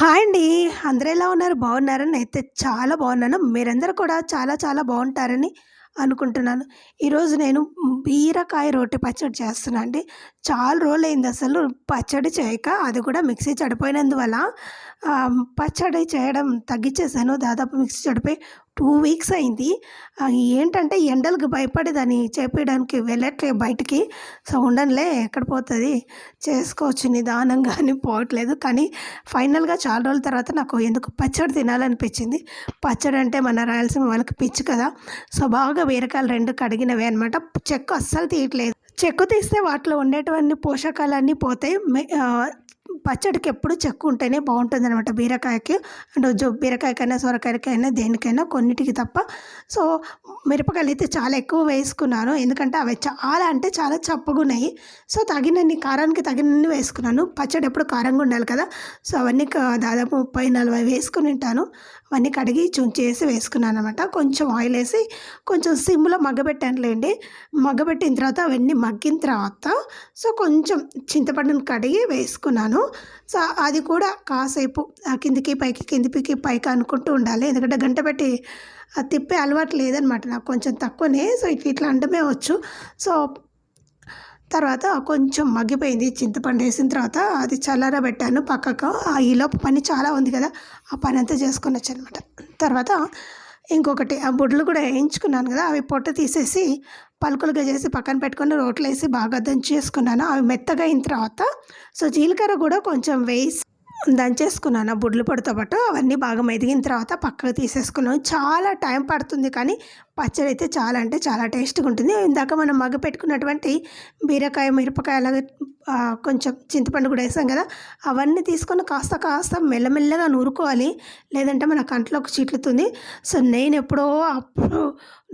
Hi అండి. అందరూ ఎలా ఉన్నారు? బాగున్నారని అయితే చాలా బాగున్నాను. మీరందరూ కూడా చాలా చాలా బాగుంటారని అనుకుంటున్నాను. ఈరోజు నేను బీరకాయ రోటి పచ్చడి చేస్తున్నా అండి. చాలా రోజులు అయింది అసలు పచ్చడి చేయక అది కూడా మిక్సీ చెడిపోయినందువల్ల పచ్చడి చేయడం తగ్గించేసాను దాదాపు మిక్సీ చెడిపోయి టూ వీక్స్ అయింది. ఏంటంటే ఎండలకు భయపడి దాన్ని చేపించడానికి వెళ్ళట్లే బయటికి. సో ఉండనులే ఎక్కడ పోతుంది? చేసుకోవచ్చు నిదానంగా అని పోవట్లేదు. కానీ ఫైనల్గా చాలా రోజుల తర్వాత నాకు ఎందుకు పచ్చడి తినాలనిపించింది. పచ్చడి అంటే మన రాయలసీమ వాళ్ళకి పిచ్చి కదా. సో బాగా బీరకాయలు రెండు కడిగినవి అనమాట చెక్కు అస్సలు తీయట్లేదు. చెక్కు తీస్తే వాటిలో ఉండేటువంటి పోషకాలన్నీ పోతాయి. పచ్చడికి ఎప్పుడు చెక్కు ఉంటేనే బాగుంటుంది అనమాట బీరకాయకి అండ్ బీరకాయకైనా సొరకాయకైనా దేనికైనా కొన్నిటికి తప్ప. సో మిరపకాయలు అయితే చాలా ఎక్కువ వేసుకున్నాను. ఎందుకంటే అవి చాలా అంటే చాలా చప్పగున్నాయి. సో తగినన్ని కారానికి తగినన్ని వేసుకున్నాను. పచ్చడి ఎప్పుడు కారంగా ఉండాలి కదా. సో అవన్నీ దాదాపు ముప్పై నలభై వేసుకుని ఉంటాను. అవన్నీ కడిగి చుంచేసి వేసుకున్నాను అనమాట కొంచెం ఆయిల్ వేసి కొంచెం సిమ్లో మగ్గబెట్టానులేండి. మగ్గబెట్టిన తర్వాత అవన్నీ మగ్గిన తర్వాత సో కొంచెం చింతపండుని కడిగి వేసుకున్నాను. సో అది కూడా కాసేపు కిందికి పైకి కిందికి పైకి అనుకుంటూ ఉండాలి. ఎందుకంటే గంట పెట్టి తిప్పే అలవాటు లేదనమాట నాకు కొంచెం తక్కువనే సో ఇట్లా ఇట్లా అంటమే వచ్చు. సో తర్వాత కొంచెం మగ్గిపోయింది. చింతపండు వేసిన తర్వాత అది చల్లారబెట్టాను పక్కకు. ఆ ఈలోపు పని చాలా ఉంది కదా. ఆ పని అంతా చేసుకొని వచ్చాను అనమాట తర్వాత ఇంకొకటి ఆ బుడ్లు కూడా వేయించుకున్నాను కదా. అవి పొట్ట తీసేసి పలుకులుగా చేసి పక్కన పెట్టుకొని రోట్లు వేసి బాగా దంచేసుకున్నాను. అవి మెత్తగా అయిన తర్వాత సో జీలకర్ర కూడా కొంచెం వేసి దంచేసుకున్నాను. ఆ బుడ్లు పొడితో పాటు అవన్నీ బాగా మెదిగిన తర్వాత పక్కకు తీసేసుకున్నాను. చాలా టైం పడుతుంది కానీ పచ్చడి అయితే చాలా అంటే చాలా టేస్ట్గా ఉంటుంది. ఇందాక మనం మగ్గ పెట్టుకున్నటువంటి బీరకాయ మిరపకాయ అలాగే కొంచెం చింతపండు కూడా వేసాం కదా అవన్నీ తీసుకొని కాస్త కాస్త మెల్లమెల్లగా నూరుకోవాలి. లేదంటే మన కంట్లోకి చిట్లుతుంది. సో నేను ఎప్పుడో అప్పుడు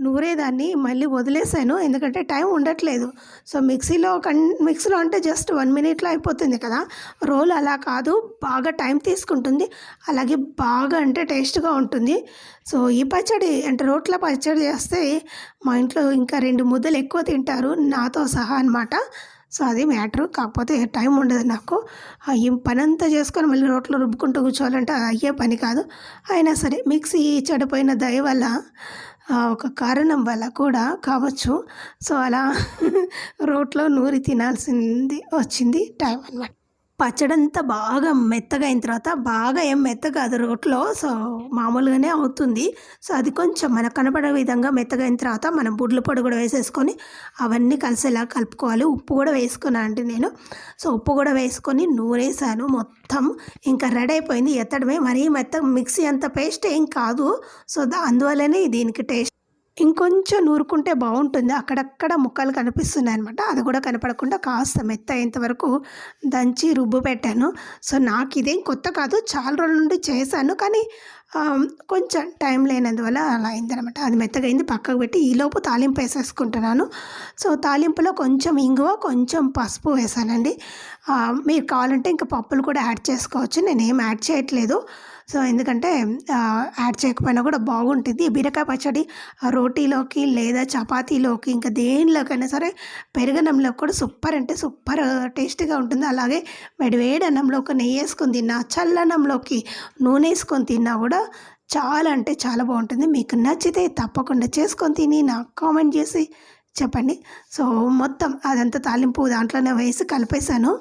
నూరేదాన్ని మళ్ళీ వదిలేసాను ఎందుకంటే టైం ఉండట్లేదు. సో మిక్సీలో కన్ మిక్సీలో అంటే జస్ట్ వన్ మినిట్లో అయిపోతుంది కదా. రోల్ అలా కాదు. బాగా టైం తీసుకుంటుంది. అలాగే బాగా అంటే టేస్ట్గా ఉంటుంది. సో ఈ పచ్చడి అంటే రోట్ల పచ్చడి చేస్తే మా ఇంట్లో ఇంకా రెండు ముద్దలు ఎక్కువ తింటారు. నాతో సహా అనమాట సో అది మ్యాటర్. కాకపోతే టైం ఉండదు నాకు. ఈ పని అంతా చేసుకొని మళ్ళీ రోట్లో రుబ్బుకుంటూ కూర్చోవాలంటే అది అయ్యే పని కాదు. అయినా సరే మిక్సీ చెడిపోయిన దయ వల్ల ఒక కారణం వల్ల కూడా కావచ్చు. సో అలా రోట్లో నూరి తినాల్సింది వచ్చింది టైం అన్నమాట. పచ్చడంతా బాగా మెత్తగా అయిన తర్వాత బాగా ఏం మెత్తగా అది రోట్లో. సో మామూలుగానే అవుతుంది. సో అది కొంచెం మనకు కనపడే విధంగా మెత్తగా అయిన తర్వాత మనం బుడ్ల పొడి కూడా వేసేసుకొని అవన్నీ కలిసేలా కలుపుకోవాలి. ఉప్పు కూడా వేసుకున్నా అంటే నేను. సో ఉప్పు కూడా వేసుకొని నూరేసాను మొత్తం. ఇంకా రెడీ అయిపోయింది. ఎత్తడమే. మరీ మెత్త మిక్సీ అంత పేస్ట్ ఏం కాదు. సో దా అందువల్లనే దీనికి టేస్ట్ ఇంకొంచెం నూరుకుంటే బాగుంటుంది. అక్కడక్కడ ముక్కలు కనిపిస్తున్నాయి అనమాట అది కూడా కనపడకుండా కాస్త మెత్త అయ్యేంత వరకు దంచి రుబ్బు పెట్టాను. సో నాకు ఇదేం కొత్త కాదు. చాలా రోజుల నుండి చేశాను. కానీ కొంచెం టైం లేనందువల్ల అలా అయిందనమాట అది మెత్తగా అయింది. పక్కకు పెట్టి ఈలోపు తాలింపు వేసేసుకుంటున్నాను. సో తాలింపులో కొంచెం ఇంగువ కొంచెం పసుపు వేసానండి. మీరు కావాలంటే ఇంకా పప్పులు కూడా యాడ్ చేసుకోవచ్చు. నేను ఏం యాడ్ చేయట్లేదు. సో ఎందుకంటే యాడ్ చేయకపోయినా కూడా బాగుంటుంది. బీరకాయ పచ్చడి రోటీలోకి లేదా చపాతీలోకి ఇంకా దేనిలోకైనా సరే పెరుగన్నంలో కూడా సూపర్ అంటే సూపర్ టేస్టీగా ఉంటుంది. అలాగే వేడివేడి అన్నంలోకి నెయ్యి వేసుకొని తిన్నా చల్లన్నంలోకి నూనె వేసుకొని తిన్నా కూడా చాలా అంటే చాలా బాగుంటుంది. మీకు నచ్చితే తప్పకుండా చేసుకొని తిని నాకు కామెంట్ చేసి చెప్పండి. సో మొత్తం అదంతా తాలింపు దాంట్లోనే వేసి కలిపేశాను.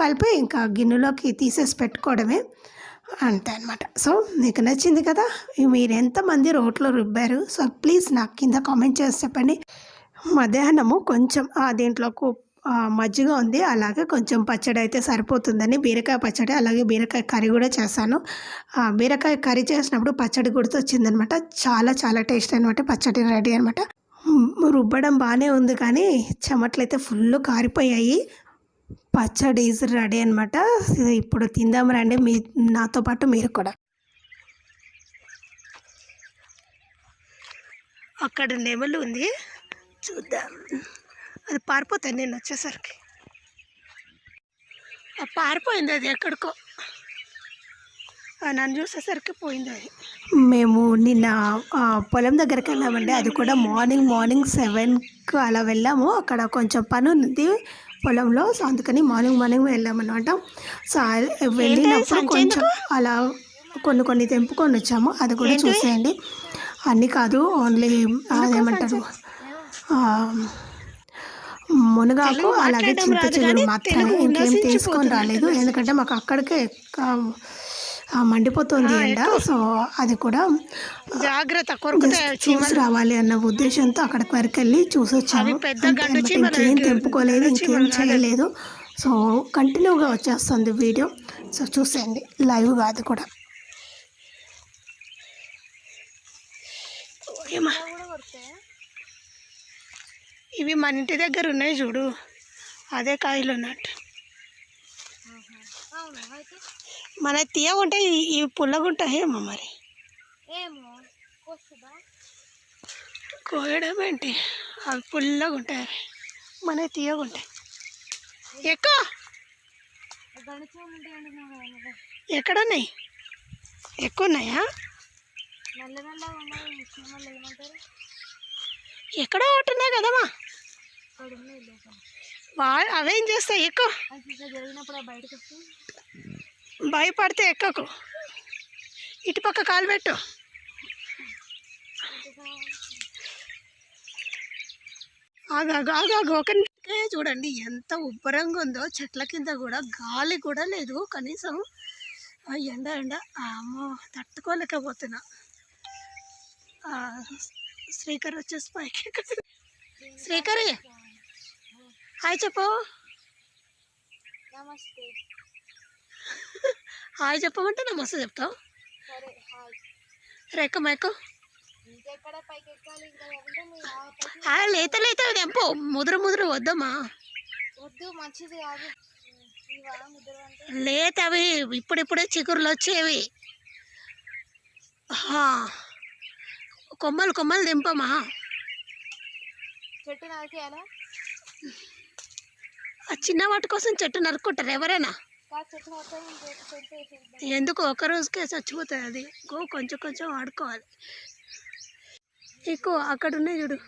కలిపి ఇంకా గిన్నెలోకి తీసేసి పెట్టుకోవడమే. అంతే అనమాట సో మీకు నచ్చింది కదా? మీరు ఎంతమంది రోట్లో రుబ్బారు? సో ప్లీజ్ నాకు కింద కామెంట్ చేసి చెప్పండి. మధ్యాహ్నము కొంచెం ఆ మజ్జిగ ఉంది. అలాగే కొంచెం పచ్చడి అయితే సరిపోతుందని బీరకాయ పచ్చడి అలాగే బీరకాయ కర్రీ కూడా చేశాను. బీరకాయ కర్రీ చేసినప్పుడు పచ్చడి గుర్తొచ్చిందనమాట. చాలా చాలా టేస్ట్ అనమాట పచ్చడి రెడీ అనమాట. రుబ్బడం బాగానే ఉంది కానీ చెమట్లు అయితే ఫుల్ కారిపోయాయి. పచ్చడి ఈజ్ రెడీ అనమాట ఇప్పుడు తిందాం రండి. మీ నాతో పాటు మీరు కూడా. అక్కడ నెమలు ఉంది. చూద్దాం. అది పారిపోతాను నేను వచ్చేసరికి. పారిపోయింది అది ఎక్కడికో. నన్ను చూసేసరికి పోయింది అది. మేము నిన్న పొలం దగ్గరికి వెళ్ళామండి. అది కూడా మార్నింగ్ మార్నింగ్ సెవెన్కి అలా వెళ్ళాము. అక్కడ కొంచెం పని ఉంది పొలంలో. సో అందుకని మార్నింగ్ మార్నింగ్ వెళ్ళామన్నమాట. సో వెళ్ళినప్పుడు కొంచెం అలా కొన్ని కొన్ని తెంపుకొని వచ్చాము. అది కూడా చూసేయండి. అన్నీ కాదు ఓన్లీ అదేమంటారు? మునగాకు అలాగే చింత చిగురు మాత్రమే ఇంకేం తీసుకొని రాలేదు. ఎందుకంటే మాకు అక్కడికే మండిపోతుంది ఎండ సో అది కూడా జాగ్రత్త చూసి రావాలి అన్న ఉద్దేశంతో అక్కడికి వరకు వెళ్ళి చూసి వచ్చాము అంతే అన్నమాట. ఇంకేం తెంపుకోలేదు ఇంకేం చేయలేదు. సో కంటిన్యూగా వచ్చేస్తుంది వీడియో. సో చూసేయండి లైవ్ కాదు కూడా. ఇవి మన ఇంటి దగ్గర ఉన్నాయి చూడు. అదే కాయలు ఉన్నట్టు మన తీయ ఇవి పుల్లగుంటాయి ఏమో మరి. ఏమో కోయడం ఏంటి? అవి పుల్లగా ఉంటాయి మన తీయగా ఉంటాయి. ఎక్కువ గణితం ఉంటాయండి నువ్వు ఎక్కడ ఉన్నాయి ఎక్కువ ఉన్నాయా ఎక్కడో ఒకటి ఉన్నాయి కదమ్మా. ఇక్కడ ఉన్నాయి లోపల వా అవేం చేస్తాయి ఎక్కువ భయపడితే ఎక్కకు. ఇటుపక్క కాలు పెట్టు. ఆగాగు ఆగాగు ఒక చూడండి ఎంత ఉబ్బరంగా ఉందో. చెట్ల కింద కూడా గాలి కూడా లేదు. కనీసం ఎండ ఎండ. అమ్మో తట్టుకోలేకపోతున్నా. శ్రీకర్ వచ్చేసి పైకి ఎక్కుతుంది. హాయ్ చెప్పు. నమస్తే. హాయ్ చెప్పమంటే నమస్తే చెప్తావు. హాయ్. రెక్క ఆ, లేత లేత తెంపు. ముదురు ముదురు వద్దమ్మా. వద్దు మంచిది కాదు. ఇవా ముద్ర అంటే? లేత అవి ఇప్పుడిప్పుడే చిగురులు వచ్చేవి. కొమ్మలు కొమ్మలు దింపమ్మా చెట్టు నరికేయాలా ఆ చిన్న వాటి కోసం చెట్టు నరుక్కుంటారు ఎవరైనా? ఎందుకు ఒక రోజుకే చచ్చిపోతుంది అది? గో కొంచెం కొంచెం వాడుకోవాలి ఎక్కువ అక్కడ ఉన్నాయి చూడు.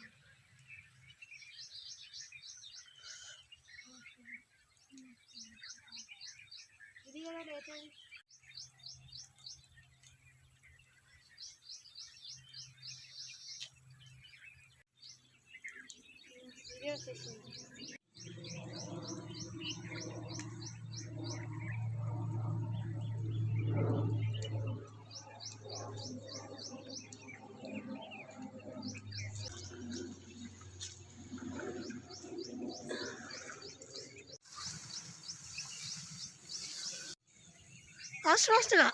ఫాస్ట్ ఫాస్ట్గా.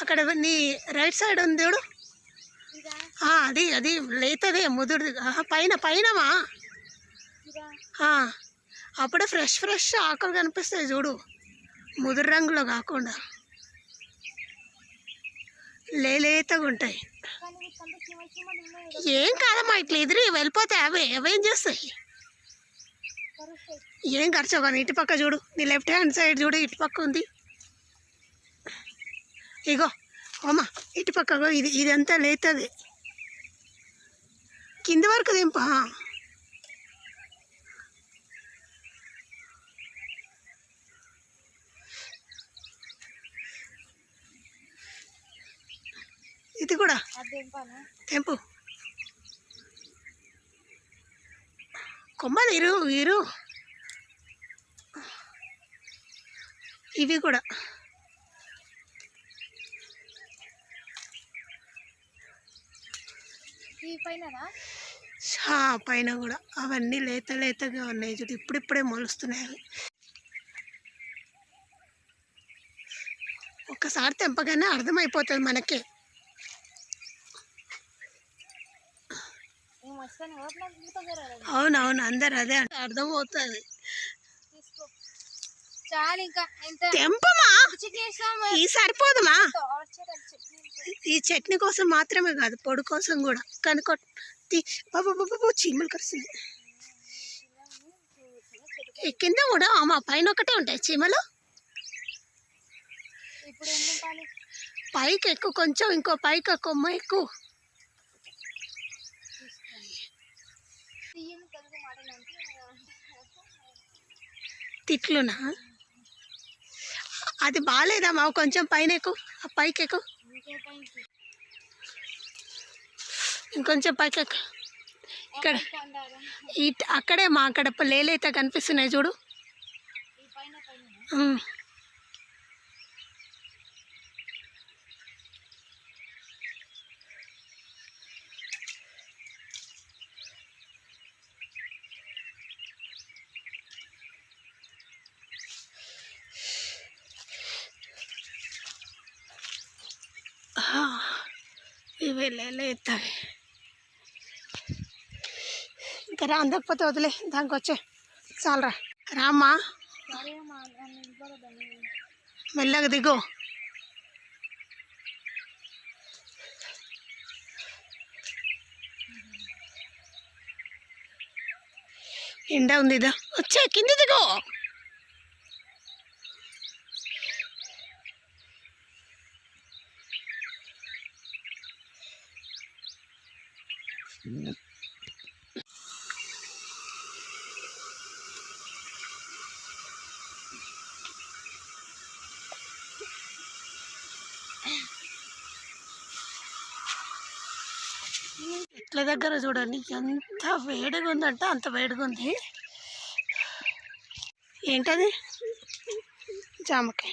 అక్కడ నీ రైట్ సైడ్ ఉంది చూడు. అది అది లేతదే ముదురుది. పైన పైనమా అప్పుడే ఫ్రెష్ ఫ్రెష్ ఆకులు కనిపిస్తాయి చూడు. ముదురు రంగులో కాకుండా. లేలేతగా ఉంటాయి. ఏం కాదమ్మా ఇట్లా ఎదురు వెళ్ళిపోతాయి అవే అవేం చేస్తాయి? ఏం ఖర్చు కానీ ఇటు పక్క చూడు. నీ లెఫ్ట్ హ్యాండ్ సైడ్ చూడు ఇటు పక్క ఉంది. ఇగో అమ్మా ఇటు పక్క ఇగో ఇది ఇదంతా లేతది. కింది వరకు దింపా ఇది కూడా తెంపు కొమ్మలు ఇరు ఇరు. ఇవి కూడా. పైన కూడా. అవన్నీ లేత లేతగా ఉన్నాయి చూడు ఇప్పుడిప్పుడే మొలుస్తున్నాయి అవి. ఒక్కసారి తెంపగానే అర్థమైపోతుంది మనకి. అవునవును అందరు అదే అర్థమవుతుంది. చాలు ఇంకా ఎంత తెంపమా? ఈ సరిపోదుమా? ఈ చట్నీ కోసం మాత్రమే కాదు పొడి కోసం కూడా. కనుక బాబు బాబు చీమలు కరిసింది. ఈ కింద కూడా మా పైన ఒకటే ఉంటాయి చీమలు. పైకి ఎక్కువ కొంచెం ఇంకో పైకి కొమ్మ ఎక్కువ తిట్లునా? అది బాగాలేదమ్మా కొంచెం పైన ఎక్కువ పైకి పైకి ఇంకొంచెం పైకి ఎక్కు ఇక్కడ అక్కడే మా అక్కడ లేలైతే కనిపిస్తున్నాయి చూడు ఈ పైన పైన ఉమ్. ఆ, ఇవి లేలే ఇంకా రా అందకపోతే వదిలే దానికి వచ్చే. చాలరా. రామ్మా. మెల్లగా దిగు. ఎండ ఉంది ఇదా. వచ్చే కింది దిగు. చెట్ల దగ్గర చూడండి ఎంత వేడిగా ఉందంటే అంత వేడిగా ఉంది. ఏంటది? జామకాయ.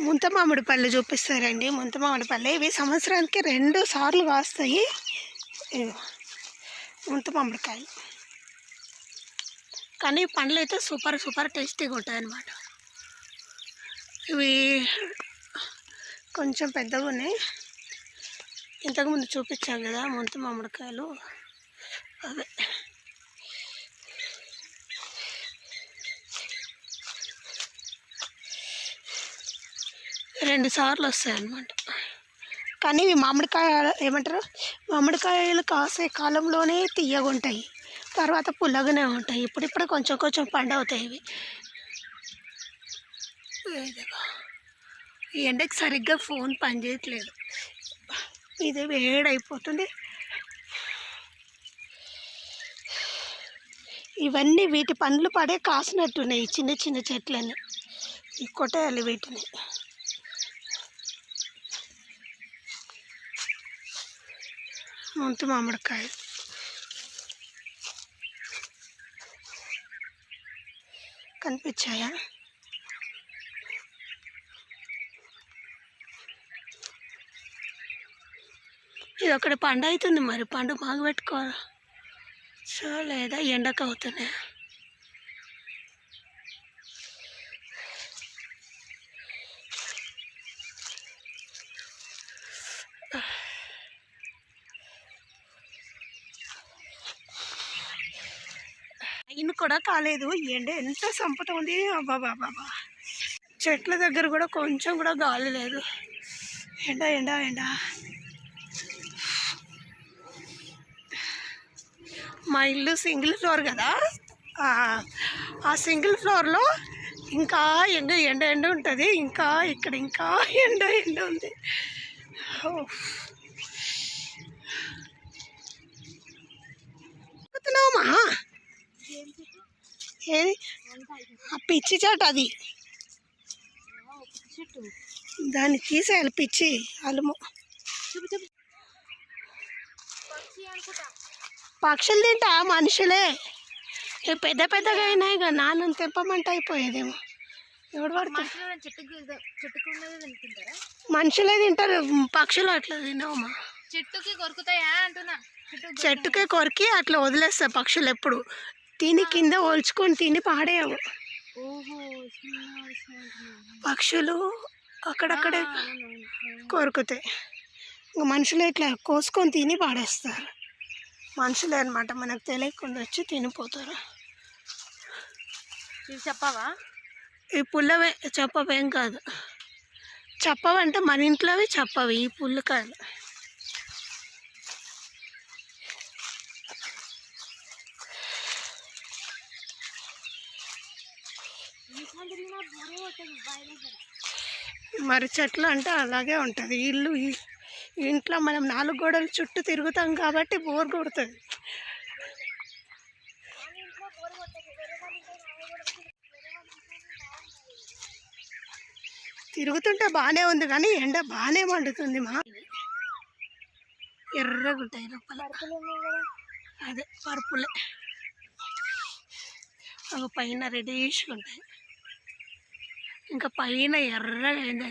ముంత మామిడి పళ్ళు చూపిస్తారండి ముంత మామిడి పళ్ళు. ఇవి సంవత్సరానికి రెండు సార్లు కాస్తాయి. ముంత మామిడికాయలు కానీ పండ్లు అయితే సూపర్ సూపర్ టేస్టీగా ఉంటాయి అన్నమాట ఇవి కొంచెం పెద్దగా ఉన్నాయి. ఇంతకుముందు చూపించాం కదా ముంత మామిడికాయలు. అవే. రెండు సార్లు వస్తాయి అన్నమాట కానీ ఇవి మామిడికాయ ఏమంటారు? మామిడికాయలు కాసే కాలంలోనే తీయగా ఉంటాయి. తర్వాత పుల్లగానే ఉంటాయి. ఇప్పుడిప్పుడు కొంచెం కొంచెం పండవుతాయి ఇవి. ఈ ఎండకి సరిగ్గా ఫోన్ పనిచేయట్లేదు. ఇది వేడైపోతుంది. ఇవన్నీ వీటి పండ్లు పడే కాసినట్టున్నాయి చిన్న చిన్న చెట్లన్నీ. ఈ కొట్టేయాలి వీటిని. ముంతు మామిడికాయ. కనిపించాయా? ఇది ఒకటి పండు అవుతుంది మరి పండు బాగా పెట్టుకోరా సో లేదా ఎండకు అవుతున్నాయి. అయిన కూడా కాలేదు ఎండ ఎంత సంపద ఉంది. అబ్బా బాబా చెట్ల దగ్గర కూడా కొంచెం కూడా గాలి లేదు. ఎండ ఎండ ఎండ. మా ఇల్లు సింగిల్ ఫ్లోర్ కదా. ఆ, సింగిల్ ఫ్లోర్లో ఇంకా ఎండ ఎండ ఎండ ఉంటుంది. ఇంకా ఇక్కడ ఇంకా ఎండ ఎండ ఉంది. చెప్తున్నావమ్మా ఏది? ఆ పిచ్చి చాట అది. దాన్ని తీసేయాలి పిచ్చి అలుము. పక్షులు తింటా మనుషులే. ఇవి పెద్ద పెద్దగా అయినాయి ఇక నాన్న తెప్పమంటే అయిపోయేదేమో. ఎవడు పడతాడు మనుషులు తింటారు పక్షులు అట్లా తినవమ్మా. చెట్టుకి కొరుకుతాయా అంటున్నా. చెట్టు చెట్టుకే కొరికి అట్లా వదిలేస్తాయి పక్షులు ఎప్పుడు. తిని కింద ఒల్చుకొని తిని అంటున్నా. పక్షులు అక్కడక్కడే. కొరుకుతాయి. ఇంకా మనుషులు ఇట్లా కోసుకొని తిని పాడేస్తారు. మనుషులే అనమాట మనకు తెలియకుండా వచ్చి తినిపోతారు. ఇవి చెప్పవా? ఈ పుల్లవే చెప్పవేం కాదు. చెప్పవంటే మన ఇంట్లోవి చెప్పవి ఈ కొట్టదు బయట మరి చెట్లు అంటే అలాగే ఉంటుంది. ఇల్లు ఇంట్లో మనం నాలుగు గోడల చుట్టూ తిరుగుతాం కాబట్టి బోర్ కొడుతుంది. తిరుగుతుంటే బాగానే ఉంది కానీ ఎండ బాగానే మండుతుంది మా. ఎర్రగుంటాయి లోపల. అదే పరుపులే. అవి పైన రెడీష్గా ఉంటాయి. ఇంకా పైన ఎర్రగా అయింది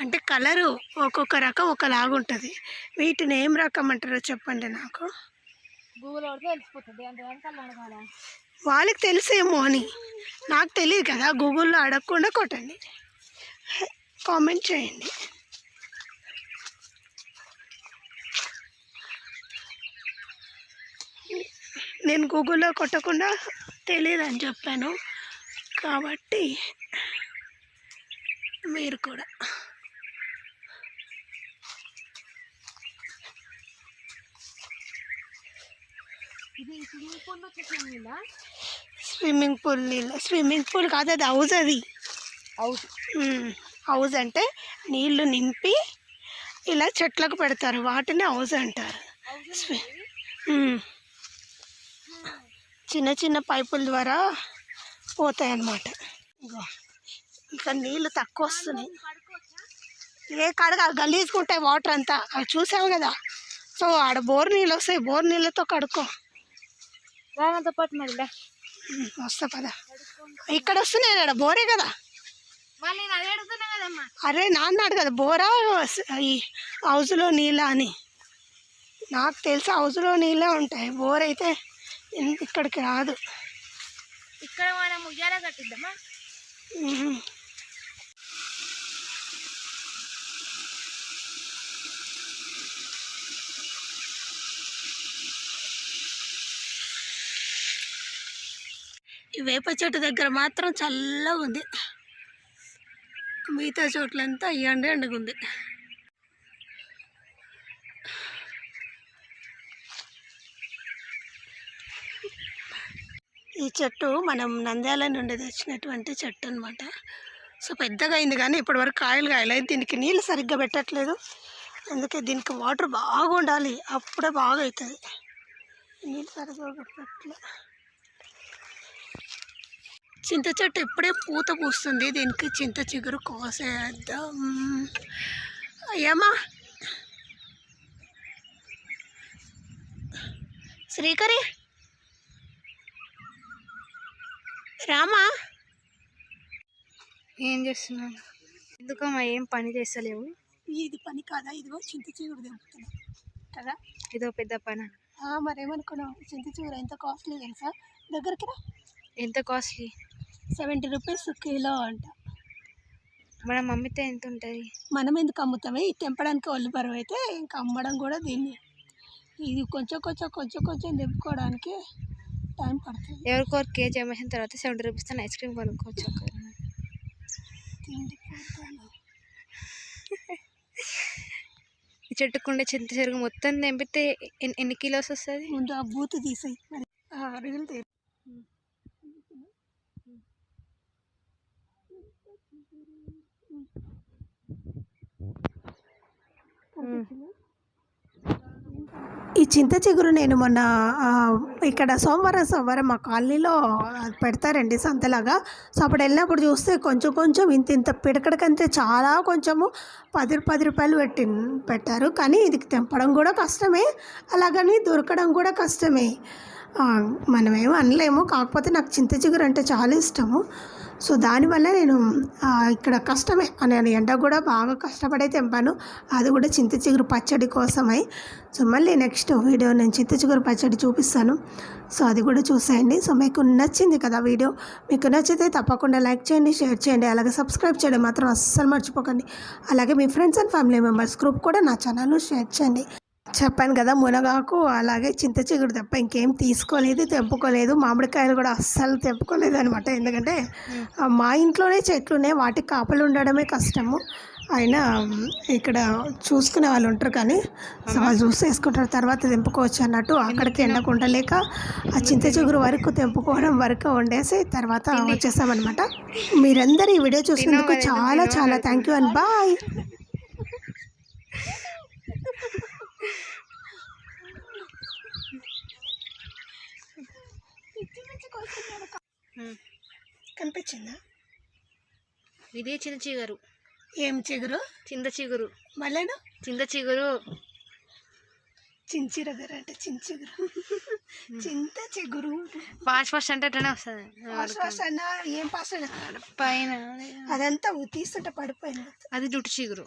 అంటే కలరు ఒక్కొక్క రకం ఒకలాగా ఉంటుంది వీటిని ఏం రకం అంటారో చెప్పండి నాకు. వాళ్ళకి తెలిసేమో అని. నాకు తెలియదు కదా. గూగుల్లో అడగకుండా కొట్టండి. కామెంట్ చేయండి. నేను గూగుల్లో కొట్టకుండా తెలియదు అని చెప్పాను. కాబట్టి మీరు కూడా. ఇది స్విమ్మింగ్ పూల్ ఇలా స్విమ్మింగ్ పూల్ నీళ్ళు. స్విమ్మింగ్ పూల్ కాదు అది హౌస్ అది. హౌస్. హౌస్ అంటే నీళ్ళు నింపి ఇలా చెట్లకు పెడతారు. వాటిని హౌస్ అంటారు. చిన్న చిన్న పైపుల ద్వారా పోతాయి అన్నమాట ఇగో ఇక నీళ్ళు తక్కువ వస్తున్నాయి. ఏ కడగ గలీజుకుంటాయి వాటర్ అంతా. అవి చూసావు కదా? సో ఆడ బోర్ నీళ్ళు వస్తాయి. బోర్ నీళ్ళతో కడుక్కో. రానంతో పాటు మరి. వస్తా పదా. ఇక్కడ వస్తున్నాయి బోరే కదా? అరే నాన్నాడు కదా బోరా ఈ హౌస్లో నీళ్ళ అని. నాకు తెలిసి హౌస్లో నీళ్ళే ఉంటాయి బోర్ అయితే ఇక్కడికి రాదు. ఇక్కడ మనం ఉయ్యాల కట్టిద్దామా? ఈ వేప చెట్టు దగ్గర మాత్రం చల్లగా ఉంది. మిగతా చోట్లంతా ఎండ ఎండగా ఉంది. ఈ చెట్టు మనం నంద్యాల నుండి తెచ్చినటువంటి చెట్టు అనమాట సో పెద్దగా అయింది కానీ ఇప్పటివరకు కాయలు కాయలేదు. దీనికి నీళ్ళు సరిగ్గా పెట్టట్లేదు. అందుకే దీనికి వాటర్ బాగా ఉండాలి. అప్పుడే బాగా అవుతుంది. నీళ్ళు సరిగ్గా పెట్టట్లేదు చింత చెట్టు ఇప్పుడే పూత పూస్తుంది. దీనికి చింత చిగురు కోసేద్దాం. అయ్యమ్మా. శ్రీకరి. రామా. ఏం చేస్తున్నావు? ఎందుకమ్మా ఏం పని చేస్తలేవు? ఇది పని కాదా? ఇదిగో చింత చిగురు తెంపుతున్నా. కదా? ఇదో పెద్ద పని? మరేమనుకున్నావు? చింత చిగురు ఎంత కాస్ట్లీ తెలుసా? దగ్గరికి రా. ఎంత కాస్ట్లీ? సెవెంటీ రూపీస్ కిలో అంట. మనం అమ్మితే ఎంత ఉంటుంది మనం ఎందుకు అమ్ముతామే ఇది తెంపడానికి ఒళ్ళు బరువు అయితే ఇంకా అమ్మడం కూడా దీన్ని. ఇది కొంచెం కొంచెం కొంచెం కొంచెం తెంపుకోవడానికి టైం పడుతుంది. ఎవరికొరు కేజీ అమ్మేసిన తర్వాత సెవెంటీ రూపీస్ ఐస్ క్రీమ్ కొనుక్కోవచ్చు చెట్టుకుండే చింత చెరుకు మొత్తం తెంపితే ఎన్ని ఎన్ని కిలోస్ వస్తుంది? ముందు ఆ బూత్ తీసేయి. మరి ఆ, రిజల్ తీ ఈ చింత చిగురు నేను మొన్న ఇక్కడ సోమవారం సోమవారం మా కాలనీలో పెడతారండి సంతలాగా. సో అప్పుడు వెళ్ళినప్పుడు చూస్తే కొంచెం కొంచెం ఇంత ఇంత పిడకడకంతే చాలా కొంచెము పది పది రూపాయలు పెట్టి పెట్టారు. కానీ ఇది తెంపడం కూడా కష్టమే. అలాగని దొరకడం కూడా కష్టమే. మనమేమో అనలేము. కాకపోతే నాకు చింత చిగురు అంటే చాలా ఇష్టము. సో దానివల్ల నేను ఇక్కడ కష్టమే నేను ఎండ కూడా బాగా కష్టపడే తెంపాను. అది కూడా చింత చిగురు పచ్చడి కోసమై. సో మళ్ళీ నెక్స్ట్ వీడియో నేను చింత చిగురు పచ్చడి చూపిస్తాను. సో అది కూడా చూసేయండి. సో మీకు నచ్చింది కదా వీడియో మీకు నచ్చితే తప్పకుండా లైక్ చేయండి షేర్ చేయండి అలాగే సబ్స్క్రైబ్ చేయడం మాత్రం అస్సలు మర్చిపోకండి. అలాగే మీ friends and family members group కూడా నా ఛానల్లో షేర్ చేయండి. చెప్పాను కదా మునగాకు అలాగే చింత చిగురు తప్ప ఇంకేం తీసుకోలేదు తెంపుకోలేదు. మామిడికాయలు కూడా అస్సలు తెంపుకోలేదు అనమాట ఎందుకంటే మా ఇంట్లోనే చెట్లు ఉన్నాయి వాటికి కాపలు ఉండడమే కష్టము. అయినా ఇక్కడ చూసుకునే వాళ్ళు ఉంటారు కానీ వాళ్ళు చూసి వేసుకుంటారు తర్వాత తెంపుకోవచ్చు అన్నట్టు అక్కడికి ఎండకు ఉండలేక ఆ చింత చిగురు వరకు తెంపుకోవడం వరకు వండేసి తర్వాత వచ్చేసామన్నమాట. మీరందరూ ఈ వీడియో చూసినందుకు చాలా చాలా థ్యాంక్ యూ అండ్ బాయ్. కనిపించిందా? ఇదే చింత చిగురు. ఏం చిగురు? చింత చిగురు. మళ్ళీను చింత చిగురు. చించిరగర అంటే చించిగురు చింత చిగురు. ఫాస్ట్ ఫాస్ట్ అంటే అట్లనే వస్తుంది. ఫాస్ట్ ఫాస్ట్ అన్న ఏం అన్న పైన. అదంతా తీస్తుంటే పడిపోయింది. అది జుట్టు చిగురు.